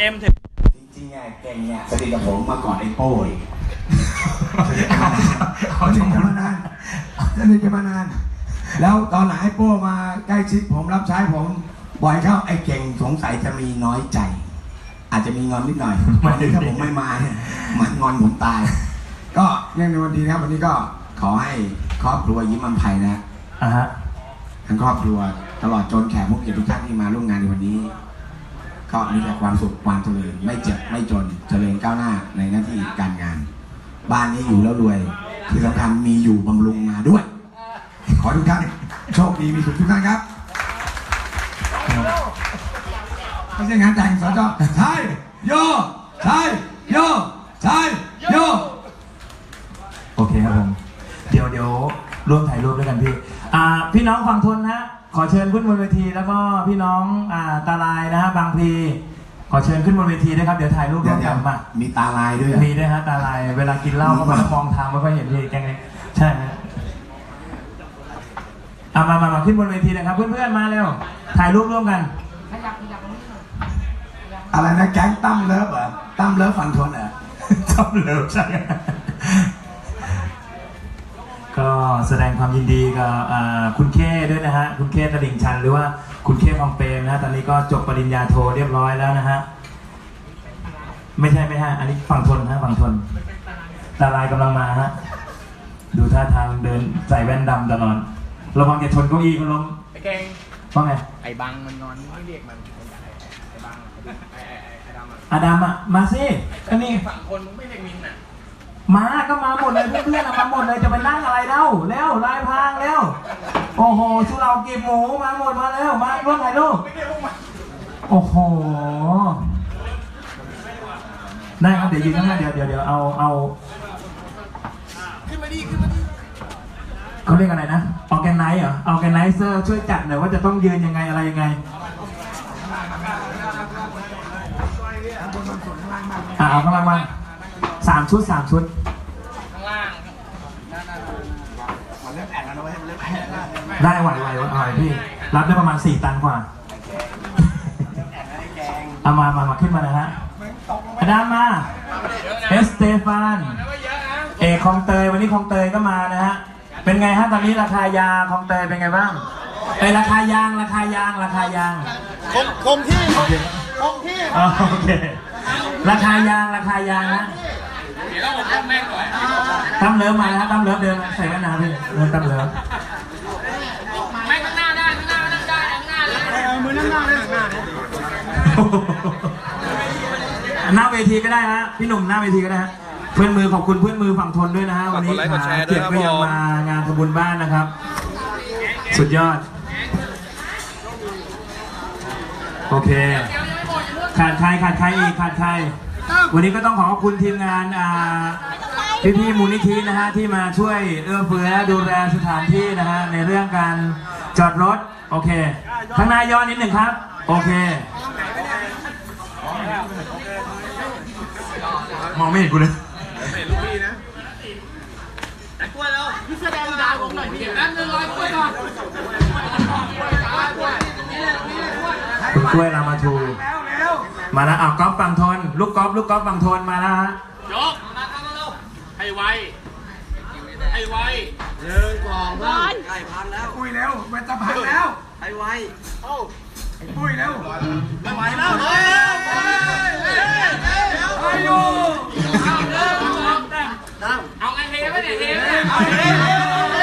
เอ็มถึงจริงๆอะเก่งเนี่ยสนิทกับผมมาก่อนไอ้โป้ยเขาสนิทกันมานานสนิทกันมานาน แล้วตอนหลังไอ้โป้มาใกล้ชิดผมรับใช้ผมบ่อยเข้าไอ้เก่งสงสัยจะมีน้อยใจ อาจจะมีงอนนิดหน่อยวันนี้ถ้าผมไม่มาเนี่ยมันงอนผมตาย ก็เนื่องในวันดีนะครับวันนี้ก็ขอให้ครอบครัวยิ้มอัมภัยนะอะฮะทั้งครอบครัวตลอดจนแขกผู้เกียรติทุกท่านที่มาร่วมงานในวันนี้ ก็มีแต่ความสุขความเจริญไม่เจ็บไม่จนเจริญก้าวหน้าในหน้าที่การงาน บ้านนี้อยู่แล้วรวย ที่สำคัญมีอยู่บำรุงมาด้วย ขอทุกท่านโชคดีมีสุขทุกท่านครับไม่ใช่งานแต่งสจใช่โยใช่โยใช่โยโอเคครับผม เดี๋ยวเดี๋ยวร่วมถ่ายรูปด้วยกันพี่ อ่า พี่น้องฝั่งทนนะ ขอเชิญขึ้นบนเวทีแล้วก็พี่น้องอ่าตาลายนะฮะบางพลีขอเชิญขึ้นบนเวทีด้วยครับเดี๋ยวถ่ายรูปเดี๋ร่ยวมวเดี๋กัยวนมามีตาลายด้วยเหรอมีด้วยฮะตาลาย เวลากินเหล้าก็มามองทางไม่ค่อยเห็นพี่แกงเลยใช่ฮะเอามามามาขึ้นบนเวทีนะครับ เพื่อนๆมาเร็วถ่ายรูปร่วมกัน อะไรนะแก๊งตั้มเลิฟเหรอตั้มเลิฟฟันทนเหรอ ชอบเลิฟใช่ก็ แสดงความยินดีกับอ่าคุณเคด้วยนะฮะ คุณเคตลิ่งชัน หรือว่าคุณเคคอมเปรมนะฮะตอนนี้ก็จบปริญญาโทเรียบร้อยแล้วนะฮะ ไม่ใช่ไม่ใช่อันนี้ฝั่งทนนะฝั่งทน ตาลายกำลังมาฮะ ดูท่าทางเดินใส่แว่นดำตลอดระวังอย่าชนเก้าอี้คุณล้มไอ้เก่งว่าไง ไอ้บังมันนอนไม่เรียกมันไอ้บังไอ้ไอ้ไอ้ไอ้ดำอะอาดามอะมาสิก็นี่ฝั่งคนมึงไม่เรียกมินอะมา ก็มาหมดเลยเพื่อนๆอะมาหมดเลยจะไปนั่งอะไร เล่าแล้วลายพรางแล้วโอ้โหชุเรากีบหมูมาหมดมาแล้วมาร่วมถ่ายรูปไม่เรียกพวกมันโอ้โหได้ครับเดี๋ยวยืนข้างหน้าเดี๋ยวเดี๋ยวเดี๋ยวเอาเอาขึ้นมาดิขึ้นมาดิเขาเรียกอะไรนะออแกไนซ์เหรอออแกไนเซอร์ช่วยจัดหน่อยว่าจะต้องยืนยังไงอะไรยังไงอ่าเอาข้างล่างมาสามชุดสามชุด ข้างล่าง มันเริ่มแอนแล้วนะเว้ยมันเริ่มแอนแล้ว ได้ไหวไหวไหวไหวพี่ รับได้ประมาณสี่ตันกว่าเอามามามาขึ้นมานะฮะอดามมา เอสเตฟานแล้วก็เยอะนะเอกคลองเตย วันนี้คลองเตยก็มานะฮะ เป็นไงฮะตอนนี้ราคายาคลองเตยเป็นไงบ้างเอยราคายางราคายางราคายางคงคงที่คงคงที่อ๋อโอเค ราคายางราคายางนะเดี๋ยวเราบอกแม่งหน่อยตั้มเลิฟมานะฮะตั้มเลิฟเดินมาใส่แว่นน้ำพี่เดินตั้มเลิฟ หน้าเวทีก็ได้ฮะพี่หนุ่มหน้าเวทีก็ได้ฮะเพื่อนมือขอบคุณเพื่อนมือฝั่งทนด้วยนะฮะวันนี้กดไลค์กดแชร์ด้วยเกียรติครับก็ยังมมางานขบุญบ้านนะครับ สุดยอด โอเค ขาดใครขาดใครอีกขาดใครวันนี้ก็ต้องขอขอบคุณทีมงานอ่พี่ๆมูลนิธินะฮะที่มาช่วยเอื้อเฟื้อดูแลสถานที่นะฮะในเรื่องการ จอดรถ โอเค ข้างหน้าย้อนนิดหนึ่งครับ โอเค มองไม่เห็นกูเลยพี่แสดงดาวผมหน่อยพี่นั่นหนึ่งร้อยกล้วยก่อนคุณกล้วยรามาทูมาแล้วอ้าวก๊อฟฝั่งทน ลูกก๊อฟลูกก๊อฟฝั่งทนมาแล้วฮะยกมาทำเร็วให้ไว ให้ไวหนึ่งสองสามปุ้ยแล้วมันจะพังแล้วให้ไวเอ้าปุ้ยแล้วไม่ไหวแล้วเฮ้ยเฮ้ยเฮ้ยเฮ้ยอายุเอาไงเฮไหมเนี่ยเฮไหมเนี่ยเอาเฮ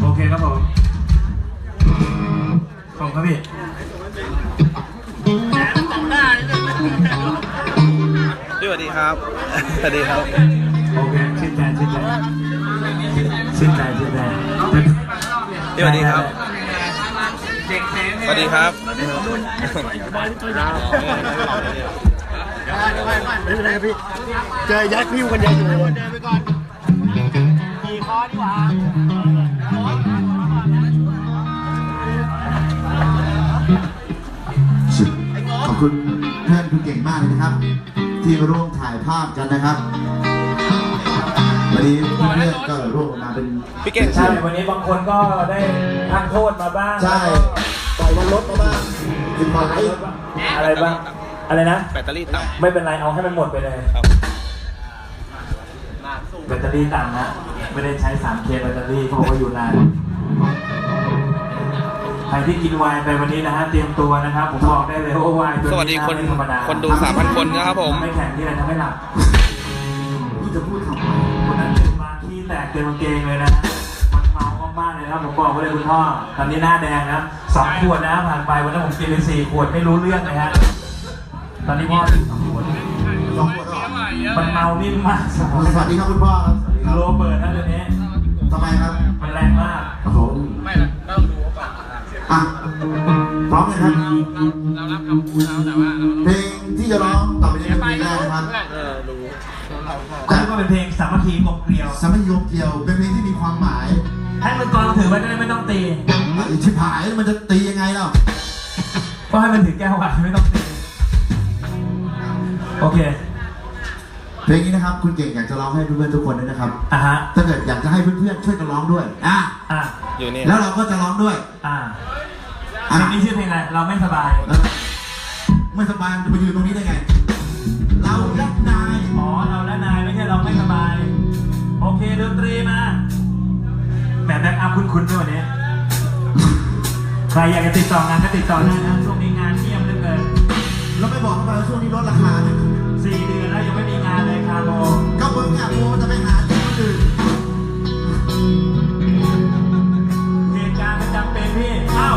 โอเคครับผมขอบคุณครับพี่พี่ส วัสดีครับ สวัสดีครับ โอเคชื่นใจชื่นใจชื่นใจชื่นใจพี่สวัสดีครับ สวัสดีครับไม่เป็นไรครับพี่ เจอยัดพิ้วกันเยอะอยู่ขอบคุณเพื่อนคุณเก่งมากเลยนะครับ ที่มาร่วมถ่ายภาพกันนะครับ วันนี้เพื่อนๆก็ร่วมมาเป็นพี่เก่งใช่ วันนี้บางคนก็ได้พักโทษมาบ้างใช่ปล่อยวันรถมาบ้างสิบหมายอะไรบ้างอะไรนะแบตเตอรี่ต่ำไม่เป็นไรเอาให้มันหมดไปเลยครับแบตเตอรี่ต่ำนะไม่ได้ใช้ 3K แบตเตอรี่เขาบอกว่าอยู่นานใค รที่กินไวน์ไปวันนี้นะฮะเตรียมตัวนะครับผมบอกได้เลยว่าไวน์ตัวสวัสดีนี้นะคนไม่ธรรมดาคนดู3,000คนนะครับผม ไม่แข่งที่ไหนทำไม่หลับที่จะพูดทำไมคนนั้นมาขี้แตกเต็มกางเกงเลยนะฮะมันเมามากๆเลยนะผมบอกไว้เลยคุณพ่อตอนนี้หน้าแดงนะสองขวดนะผ่านไปวันนั้นผมกินไปสี่ขวดไม่รู้เรื่องเลยฮะตอนนี้พ่อถึงสองขวดสองคนเหรอมันเมานิ่มมากสองขวดสวัสดีครับคุณพ่อครับสวัสดีครับโรเบิร์ตนะเดี๋ยวนี้ทำไมครับมันแรงมากโอ้โหไม่ละก็ต้องดูก่ อนอะพร้อมเลยครับเรารับคำพูดเขาแต่ว่าเราเพลงที่จะร้องต่อไปนี้เป็นเพลงแรกนะครับเออรู้แล้วก็เป็นเพลงสามัคคีกบเกลียวสามัคคีโยมเกี่ยว เป็นเพลงที่มีความหมายให้มันกลองถือไว้จะได้ไม่ต้องตีอะอีชิบหายมันจะตียังไงเล่าก็ให้มันถือแก้วไว้ไม่ต้องตีโอเค เพลงนี้นะครับคุณเก่งอยากจะร้องให้เพื่อนๆทุกคนด้วยนะครับ อะฮะ ถ้าเกิดอยากจะให้เพื่อนๆช่วยกันร้องด้วยอะอะ อยู่นี่ แล้วเราก็จะร้องด้วยอะอะเพลงนี้ชื่อเพลงอะไร เราไม่สบาย แล้วไม่สบายมันจะมายืนตรงนี้ได้ไง เรารักนายอ๋อ เราและนายไม่ใช่เราไม่สบาย โอเคดนตรีมาแหมแบ็กอัพคุ้นๆด้วยวันนี้ ใครอยากจะติดต่องานก็ติดต่อได้นะช่วงนี้งานเงียบเหลือเกินเราไม่บอกเขาไปว่าช่วงนี้ลดราคาเนี่ยสี่เดือน เลยคาโมก็มึงอะกูจะไปหาที่คนอื่นเหตุการณ์มันจำเป็นพี่ เอ้า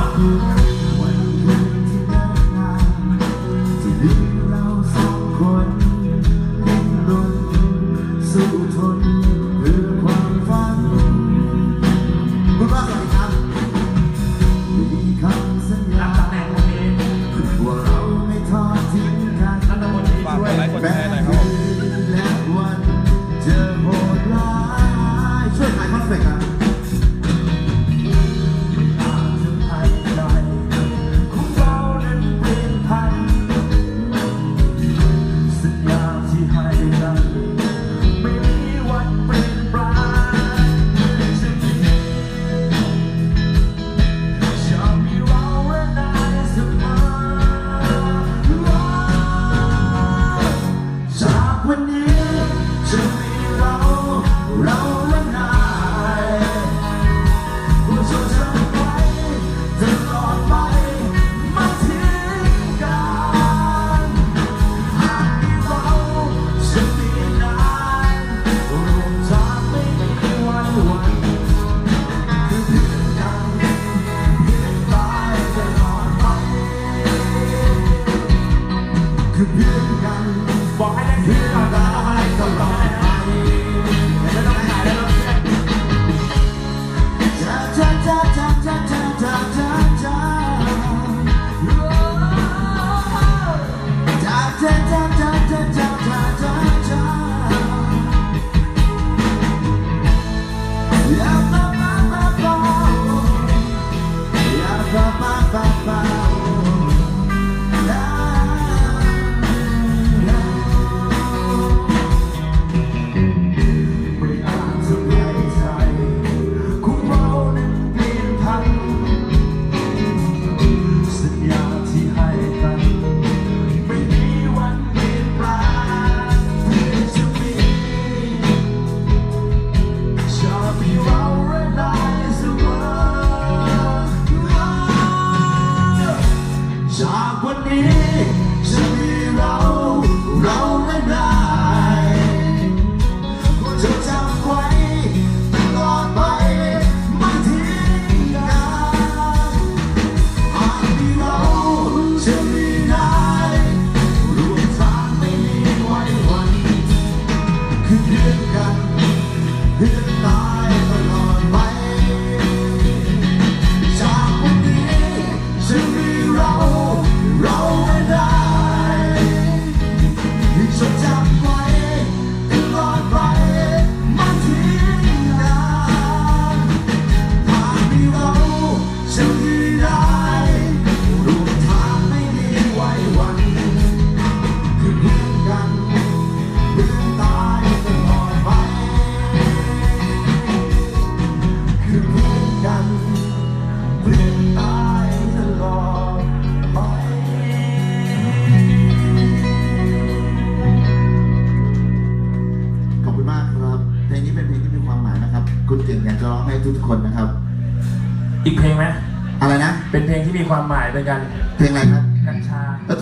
หมายเป็นกันเพลงอะไรครับ กัญชาเอ้ย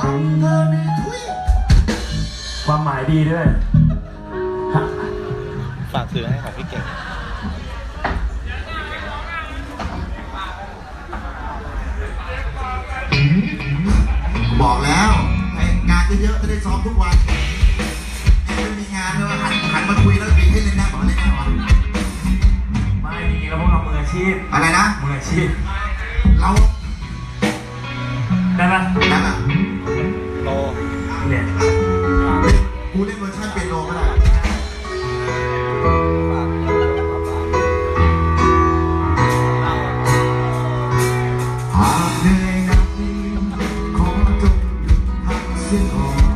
ทำเธอมีทุยความหมายดีด้วยฮะฝากถือให้ของพี่เก่ง บอกแล้วไอ้งานเยอะๆจะได้ซ้อมทุกวันไอ้ไม่มีงานเลยหันหันมาคุยแล้วมีให้เล่นแน่ก่อนเล่นแน่ก่อนไม่จริงๆแล้วพวกเรามืออาชีพอะไรนะมืออาชีพ เราได้ปะนั่นอะโตเนี่ยกูเล่นเวอร์ชันเปียโนก็ได้หากเหนื่อยหนักขอจงหยุดพักเสียก่อน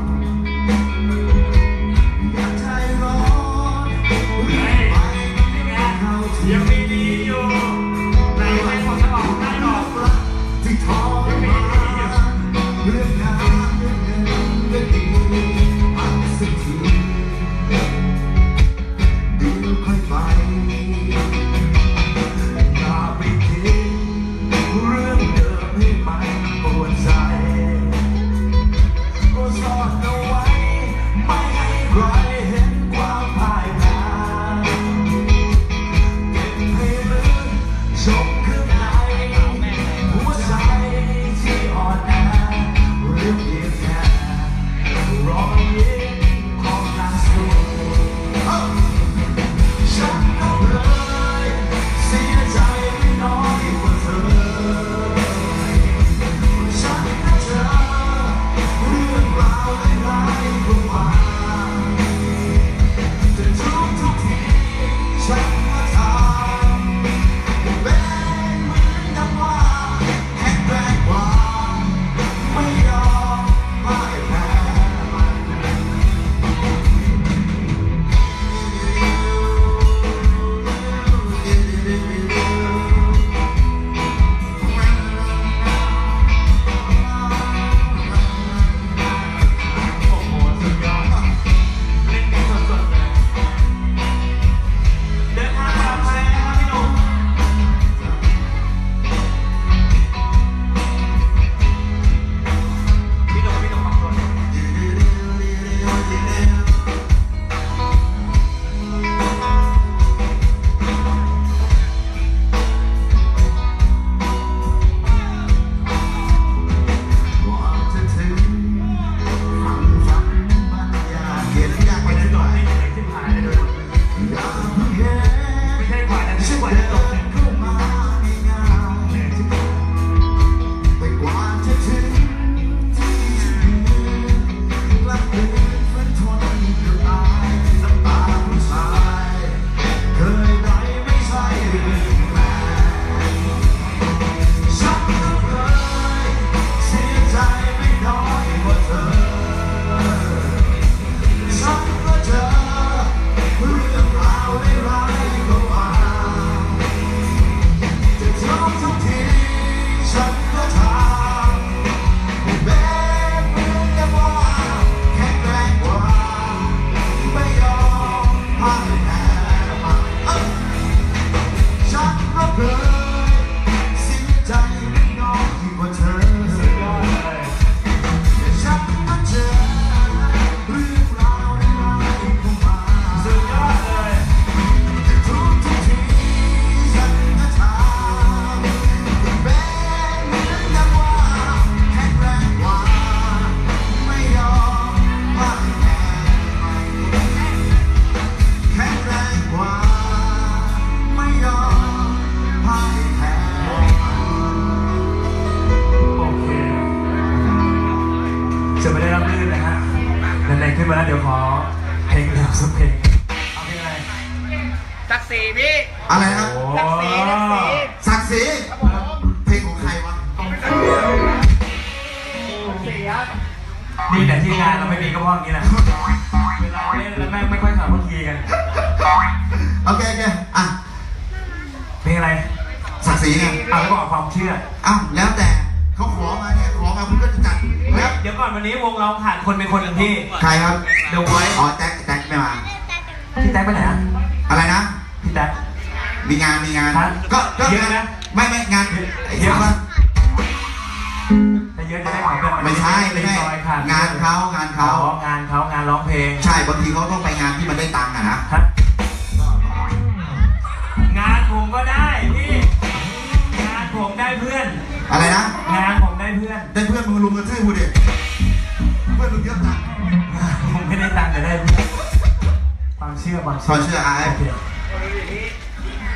นี่แต่ที่งานเราไม่มีก็เพราะอย่างนี้แหละเวลาเล่นแล้วแม่งไม่ค่อยสามัคคีกัน โอเคโอเคอะเพลงอะไรศักดิ์ศรีไงเอาแล้วบอกความเชื่อ อ้าวแล้วแต่เขาขอมาเนี่ยขอมาคุณก็จะจัดเดี๋แล้ยววเดี๋ยวก่อนวันนี้วงเราขาดคนเป็นคนหนึ่งที่ ใครครับเดี๋ยวไว้อ๋อแจ็คแจ็คไม่มาพี่แท็กไปไหนอะอะไรนะพี่แท็กมีงานมีงาน ฮะก็ก็เยอะนะ ไม่ไม่งานเยอะปะถ้าเยอะจะได้ของเป็นไม่ใช่ไม่ใช่ ซอยขาดงานเขางานเขาอ๋องานเขางานร้องเพลง ใช่บางทีเขาต้องไปงานที่มันได้ตังค์อะนะฮะงานผมก็ได้พี่งานผมได้เพื่อน อะไรนะ งานผมได้เพื่อน ได้เพื่อนมึงลุมกระทืบกูดิเพื่อนมึงเยอะจังผมไม่ได้ตังค์แต่ได้เพื่อนความเชื่อความความเชื่อไอ้โอเค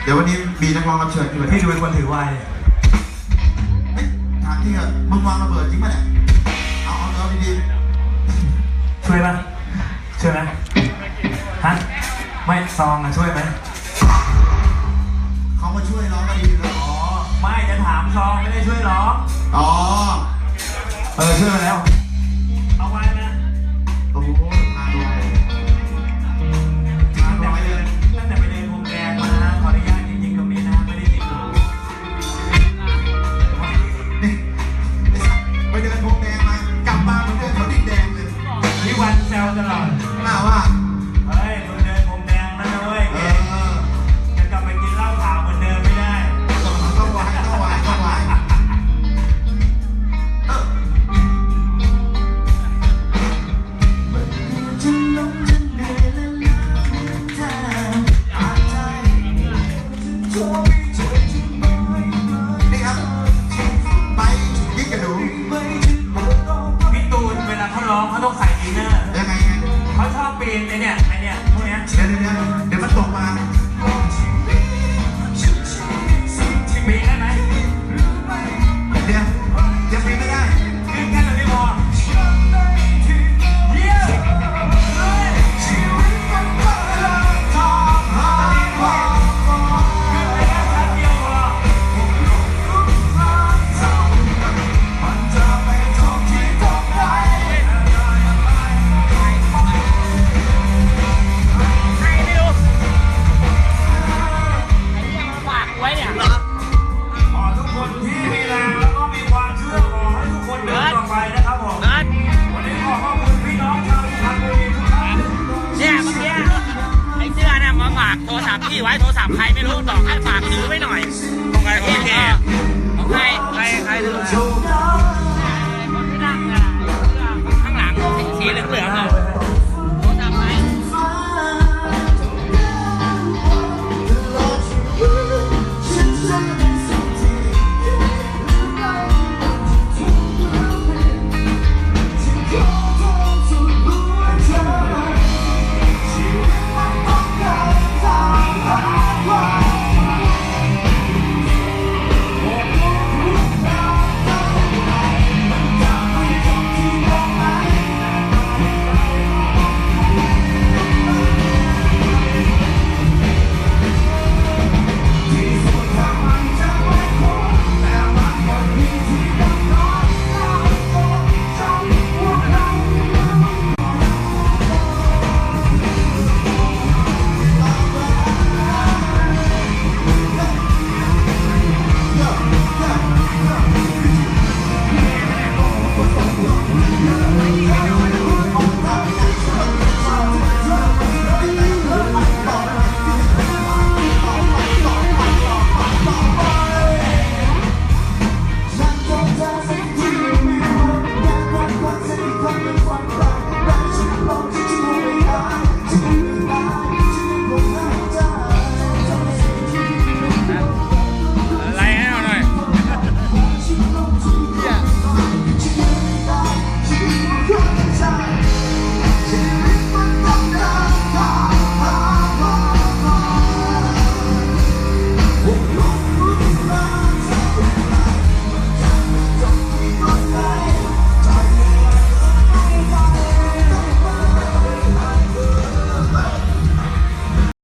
เดี๋ยววันนี้มีนักร้องรับเชิญที่มาพี่ดูเป็นคนถือไวน์เฮ้ยถามจริงเหรอมึงวางระเบิดจริงป่ะเนี่ยเอา เอาเอาดีช่วยปะช่วยไหมฮะไม่ซองอะช่วยไหมๆเขามาช่วยร้องก็ดีแล้วอ๋อไม่จะถามซองไม่ได้ช่วยร้องอ๋อเออช่วยมาแล้ว